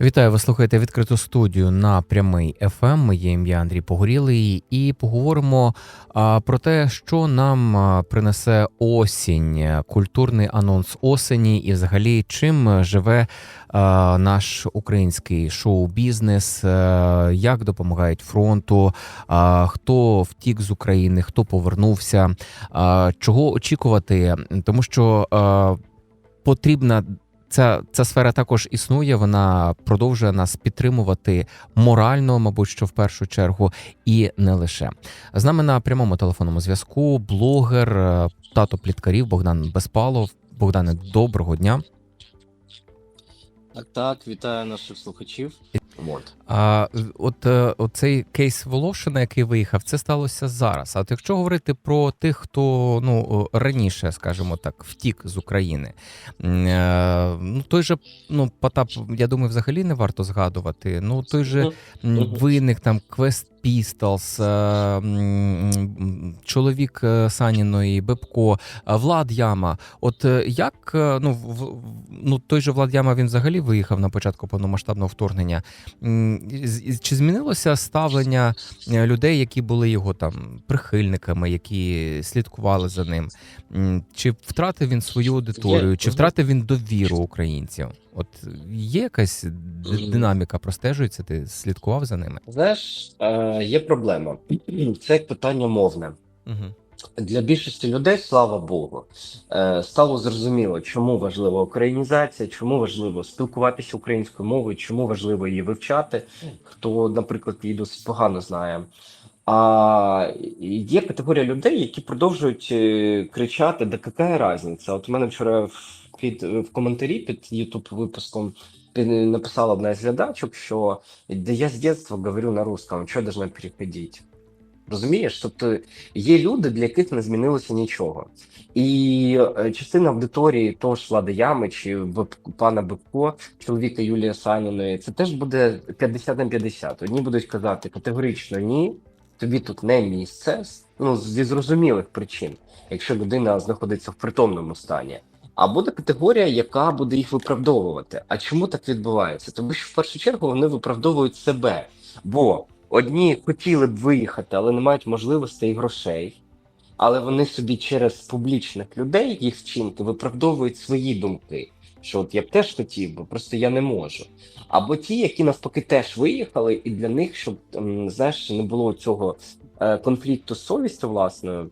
Вітаю, ви слухаєте відкриту студію на прямий ФМ. Моє ім'я Андрій Погорілий, і поговоримо про те, що нам принесе осінь, культурний анонс осені, і взагалі чим живе наш український шоу-бізнес, а, як допомагають фронту, хто втік з України, хто повернувся, чого очікувати, тому що потрібна. Ця, ця сфера також існує. Вона продовжує нас підтримувати морально, мабуть, що в першу чергу, і не лише з нами на прямому телефонному зв'язку. Блогер е, тато пліткарів Богдан Безпалов. Богдане, доброго дня. Так, так, вітаю наших слухачів. От. А от е, оцей кейс Волошина, який виїхав, це сталося зараз. А от якщо говорити про тих, хто ну раніше, скажімо так, втік з України, е, ну той же ну Потап, я думаю, взагалі не варто згадувати. Ну той же виник там м, м, чоловік е, Саніної, Бебко, Влад Яма. От як ну в- ну той же Влад Яма він взагалі виїхав на початку повномасштабного вторгнення. Чи змінилося ставлення е, людей, які були його там прихильниками, які слідкували за ним? Чи втратив він свою аудиторію, чи втратив він довіру українців? От є якась динаміка, простежується? Ти слідкував за ними? Знаєш, е, є проблема. Це питання мовне. Угу. Для більшості людей, слава Богу, е, стало зрозуміло, чому важлива українізація, чому важливо спілкуватися українською мовою, чому важливо її вивчати. Хто, наприклад, її досить погано знає. А є категорія людей, які продовжують е, кричати: да яка різниця? От у мене вчора під, в коментарі під youtube випуском написала одна з глядачок, що да я з дитинства говорю на русском, що я должна переходити? Розумієш? Тобто є люди, для яких не змінилося нічого. І е, частина аудиторії того ж Влада Ями чи пана Бебко, чоловіка Юлії Саніної, це теж буде 50 на 50. Одні будуть казати категорично ні, тобі тут не місце, ну зі зрозумілих причин, якщо людина знаходиться в притомному стані. А буде категорія, яка буде їх виправдовувати. А чому так відбувається? Тому що в першу чергу вони виправдовують себе. Бо одні хотіли б виїхати, але не мають можливостей і грошей. Але вони собі через публічних людей, їх вчинки, виправдовують свої думки. Що от я б теж хотів би, просто я не можу. Або ті, які навпаки теж виїхали, і для них, щоб знаєш, не було цього е, конфлікту з совістю власною,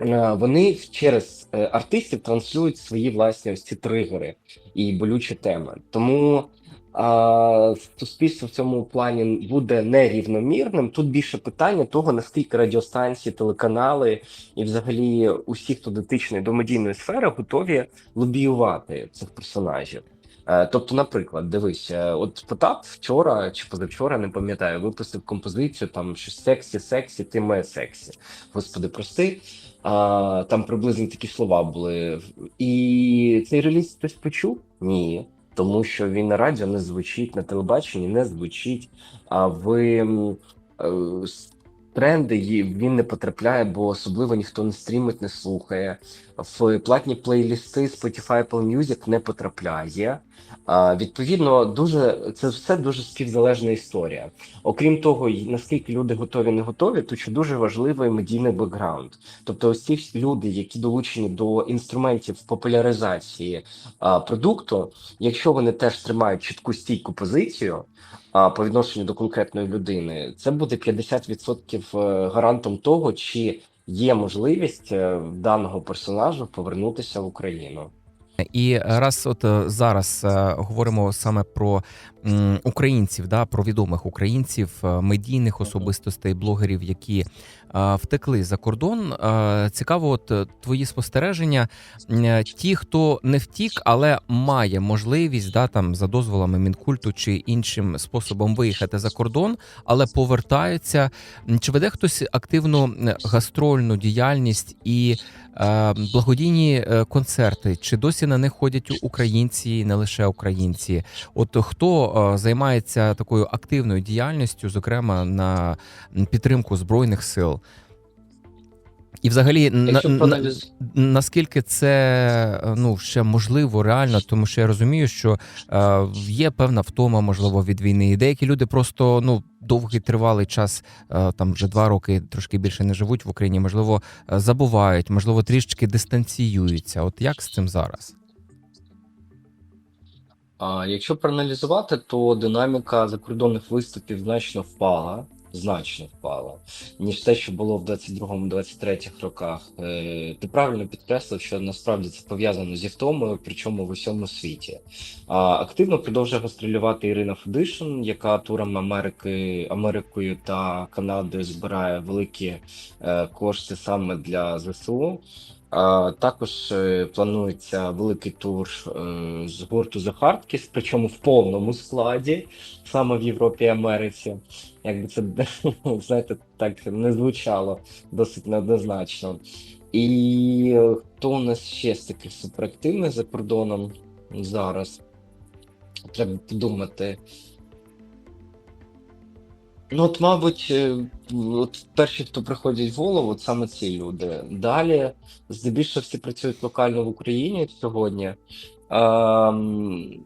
е, вони через е, артистів транслюють свої власні ось ці тригери і болючі теми. Тому а, суспільство в цьому плані буде нерівномірним. Тут більше питання того, наскільки радіостанції, телеканали і взагалі усі, хто дотичний до медійної сфери, готові лобіювати цих персонажів. Е, Тобто, наприклад, дивись, е, от Потап вчора чи позавчора, не пам'ятаю, випустив композицію там щось сексі, сексі, ти моє сексі. Господи, прости. А, там приблизно такі слова були. І цей реліз хтось почув? Ні. Тому що він на радіо не звучить, на телебаченні не звучить. А в е, тренди він не потрапляє, бо особливо ніхто не стрімить, не слухає. В платні плейлісти Spotify Apple Music не потрапляє. Відповідно, дуже це все дуже співзалежна історія. Окрім того, наскільки люди готові, не готові, то ще дуже важливий медійний бекграунд. Тобто, ось ці люди, які долучені до інструментів популяризації а, продукту, якщо вони теж тримають чітку стійку позицію а, по відношенню до конкретної людини, це буде 50% е, гарантом того, чи є можливість е, даного персонажу повернутися в Україну. І раз от е, зараз е, говоримо саме про українців, да, про відомих українців, е, медійних особистостей, блогерів, які втекли за кордон. Цікаво, от твої спостереження. Ті, хто не втік, але має можливість да, там за дозволами мінкульту чи іншим способом виїхати за кордон, але повертаються. Чи веде хтось активну гастрольну діяльність і благодійні е, концерти? Чи досі на них ходять українці, не лише українці? От хто е, займається такою активною діяльністю, зокрема на підтримку збройних сил? І взагалі, на, на, наскільки це ну ще можливо реально, тому що я розумію, що е, є певна втома, можливо, від війни. І деякі люди просто ну довгий тривалий час, е, там вже два роки трошки більше не живуть в Україні. Можливо, е, забувають, можливо, трішки дистанціюються. От як з цим зараз? А якщо проаналізувати, то динаміка закордонних виступів значно впала, значно впала, ніж те, що було в 22-23 роках. Е, Ти правильно підкреслив, що насправді це пов'язано зі втомою, причому в усьому світі. А активно продовжує гастролювати Ірина Федишин, яка туром Америки, Америкою та Канадою збирає великі е, кошти саме для ЗСУ. Також е, планується великий тур е, з гурту The Hardkiss, причому в повному складі, саме в Європі і Америці. Якби це знаєте, так не звучало досить неоднозначно. І е, хто у нас ще з таких суперактивних за кордоном зараз? Треба подумати. Ну, от, мабуть, е, от перші, хто приходять в голову, от саме ці люди. Далі, здебільшого, всі працюють локально в Україні сьогодні. Ем,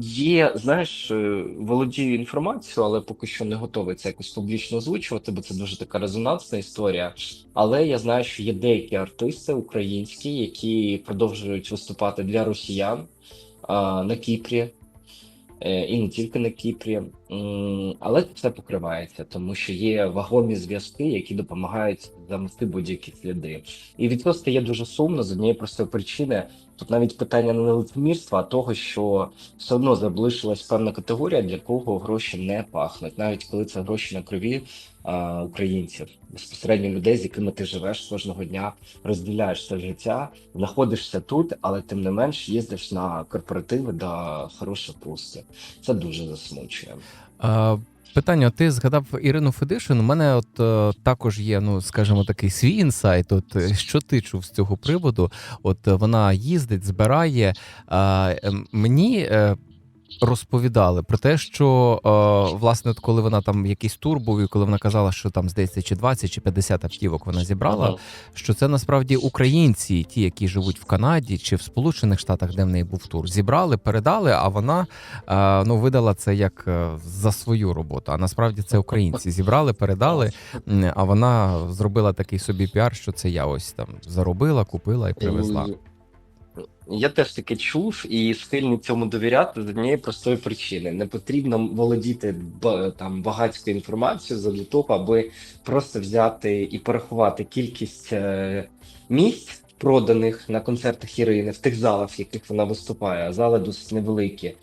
є, знаєш, е, володію інформацією, але поки що не готовий це якось публічно озвучувати, бо це дуже така резонансна історія. Але я знаю, що є деякі артисти українські, які продовжують виступати для росіян а, на Кіпрі. Е, і не тільки на Кіпрі, але це покривається, тому що є вагомі зв'язки, які допомагають замести будь-які сліди. І від цього стає дуже сумно з однієї простої причини. Тут навіть питання не лицемірства, а того, що все одно залишилась певна категорія, для кого гроші не пахнуть, навіть коли це гроші на крові а, українців, безпосередньо людей, з якими ти живеш кожного дня, розділяєш це життя, знаходишся тут, але тим не менш їздиш на корпоративи до хорошої пусти. Це дуже засмучує. Е, Питання, ти згадав Ірину Федишин. У мене от е, також є, ну скажімо, такий свій інсайт. От е, що ти чув з цього приводу? От е, вона їздить, збирає. Е, мені е, розповідали про те, що е, власне, от коли вона там якийсь тур був, і коли вона казала, що там здається, чи 20, чи 50 автівок вона зібрала. Що це насправді українці, ті, які живуть в Канаді чи в Сполучених Штатах, де в неї був тур, зібрали, передали. А вона е, ну видала це як е, за свою роботу. А насправді це українці зібрали, передали. А вона зробила такий собі піар, що це я ось там заробила, купила і привезла. Я теж таке чув і схильний цьому довіряти з однієї простої причини. Не потрібно володіти там багатською інформацією для того, аби просто взяти і порахувати кількість е, місць, проданих на концертах Ірини в тих залах, в яких вона виступає, а зали досить невеликі,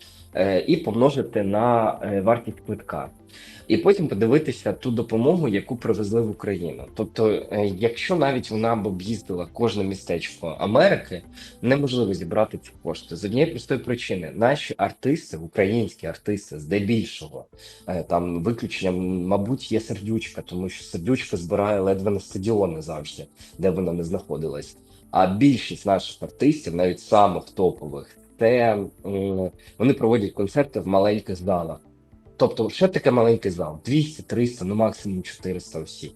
і помножити на е, вартість квитка. І потім подивитися ту допомогу, яку привезли в Україну. Тобто, е, якщо навіть вона б об'їздила кожне містечко Америки, неможливо зібрати ці кошти з однієї простої причини. Наші артисти, українські артисти, здебільшого, е, там виключенням, мабуть, є сердючка, тому що сердючка збирає ледве на стадіони завжди, де вона не знаходилась. А більшість наших артистів, навіть самих топових, це вони проводять концерти в маленьких залах. Тобто, що таке маленький зал? 200, 300, ну максимум 400 осіб.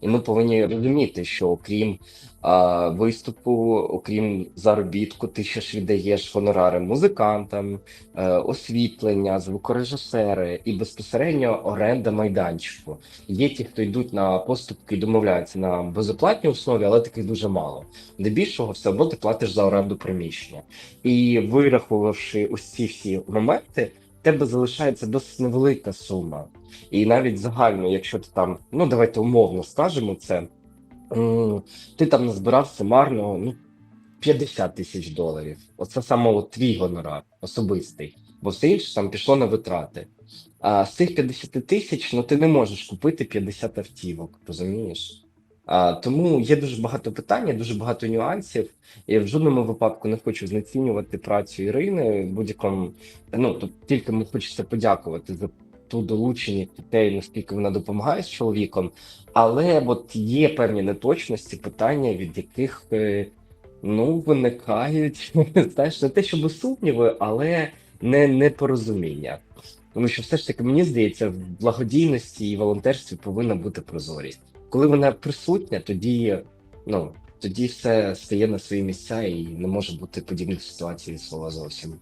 І ми повинні розуміти, що окрім а, виступу, окрім заробітку, ти ще ж віддаєш гонорари музикантам, е, освітлення, звукорежисери і безпосередньо оренда майданчику. Є ті, хто йдуть на поступки домовляються на безоплатній основі, але таких дуже мало. Здебільшого все одно ти платиш за оренду приміщення. І вирахувавши ці всі моменти, тебе залишається досить невелика сума. І навіть загально, якщо ти там, ну давайте умовно скажемо це, ти там назбирав сумарно ну, 50 тисяч доларів. Оце саме твій гонорар особистий, бо все інше там пішло на витрати. А з цих 50 тисяч ну ти не можеш купити 50 автівок, розумієш? Тому є дуже багато питань, дуже багато нюансів. І в жодному випадку не хочу знецінювати працю Ірини. Будь-якому ну тут тільки ми хочеться подякувати за ту долученість дітей, наскільки вона допомагає з чоловіком. Але от є певні неточності, питання, від яких е, ну виникають знаєш, не те, щоб сумніви, але не непорозуміння. Тому що все ж таки мені здається, в благодійності і волонтерстві повинна бути прозорість. Коли вона присутня, тоді ну тоді все стає на свої місця і не може бути подібних ситуацій слова зовсім.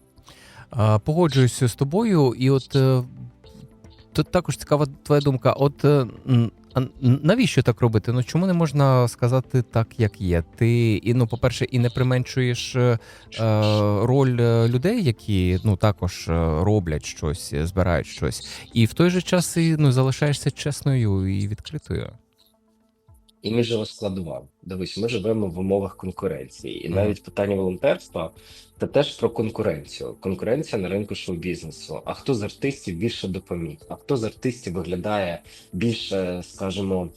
Погоджуюся з тобою, і от е, тут також цікава твоя думка. От е, навіщо так робити? Ну чому не можна сказати так, як є? Ти і ну, по-перше, і не применшуєш е, е, роль людей, які ну також роблять щось, збирають щось, і в той же час і ну залишаєшся чесною і відкритою. Іміджева складова. Дивись, ми живемо в умовах конкуренції, і навіть питання волонтерства це теж про конкуренцію. Конкуренція на ринку шоу-бізнесу. А хто з артистів більше допоміг? А хто з артистів виглядає більше, скажімо,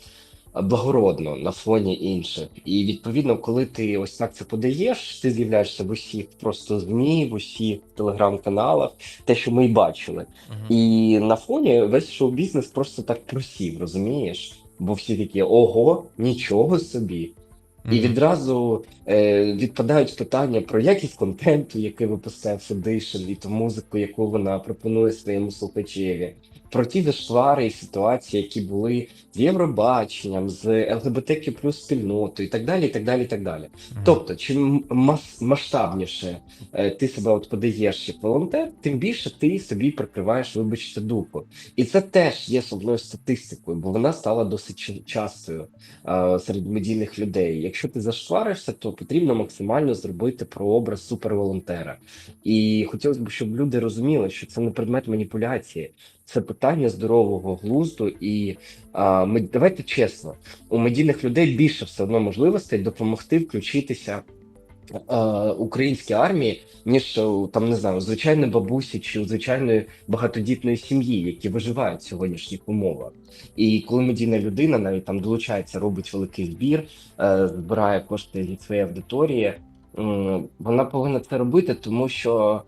благородно на фоні інших? І відповідно, коли ти ось так це подаєш, ти з'являєшся в усіх просто ЗМІ, в усіх телеграм-каналах, те, що ми й бачили. І на фоні весь шоу-бізнес просто так просів, розумієш? Бо всі такі ого, нічого собі. І відразу е, відпадають питання про якість контенту, який випускає Foundation, і ту музику, яку вона пропонує своєму слухачеві, про ті зашквари і ситуації, які були з Євробаченням, з ЛГБТК плюс спільнотою, і так далі. і так далі, і так далі. Мгм. Тобто, чим мас- масштабніше е, ти себе от подаєш як волонтер, тим більше ти собі прикриваєш, вибачте, дупу. І це теж є одною статистикою, бо вона стала досить частою е, серед медійних людей. Якщо ти зашкваришся, то потрібно максимально зробити прообраз суперволонтера. І хотілося б, щоб люди розуміли, що це не предмет маніпуляції, це питання здорового глузду. І а, ми давайте чесно, у медійних людей більше все одно можливостей допомогти включитися. е, Українській армії, ніж там не знаю, у звичайної бабусі чи у звичайної багатодітної сім'ї, які виживають в сьогоднішніх умовах. І коли медійна людина навіть там долучається, робить великий збір, е, збирає кошти від своєї аудиторії, вона повинна це робити, тому що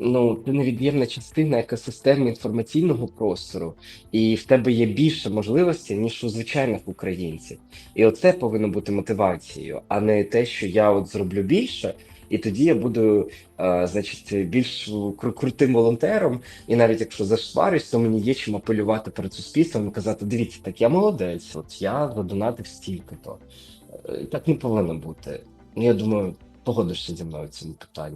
ну ти невід'ємна частина екосистеми інформаційного простору, і в тебе є більше можливостей, ніж у звичайних українців. І оце повинно бути мотивацією, а не те, що я от зроблю більше. І тоді я буду, е, значить, більш крутим волонтером, і навіть якщо зашварюсь, то мені є чим апелювати перед суспільством і казати: дивіться, так я молодець, от я задонатив стільки то. Е, Так не повинно бути. Ну, Я думаю, погодишся зі мною в цьому питанні.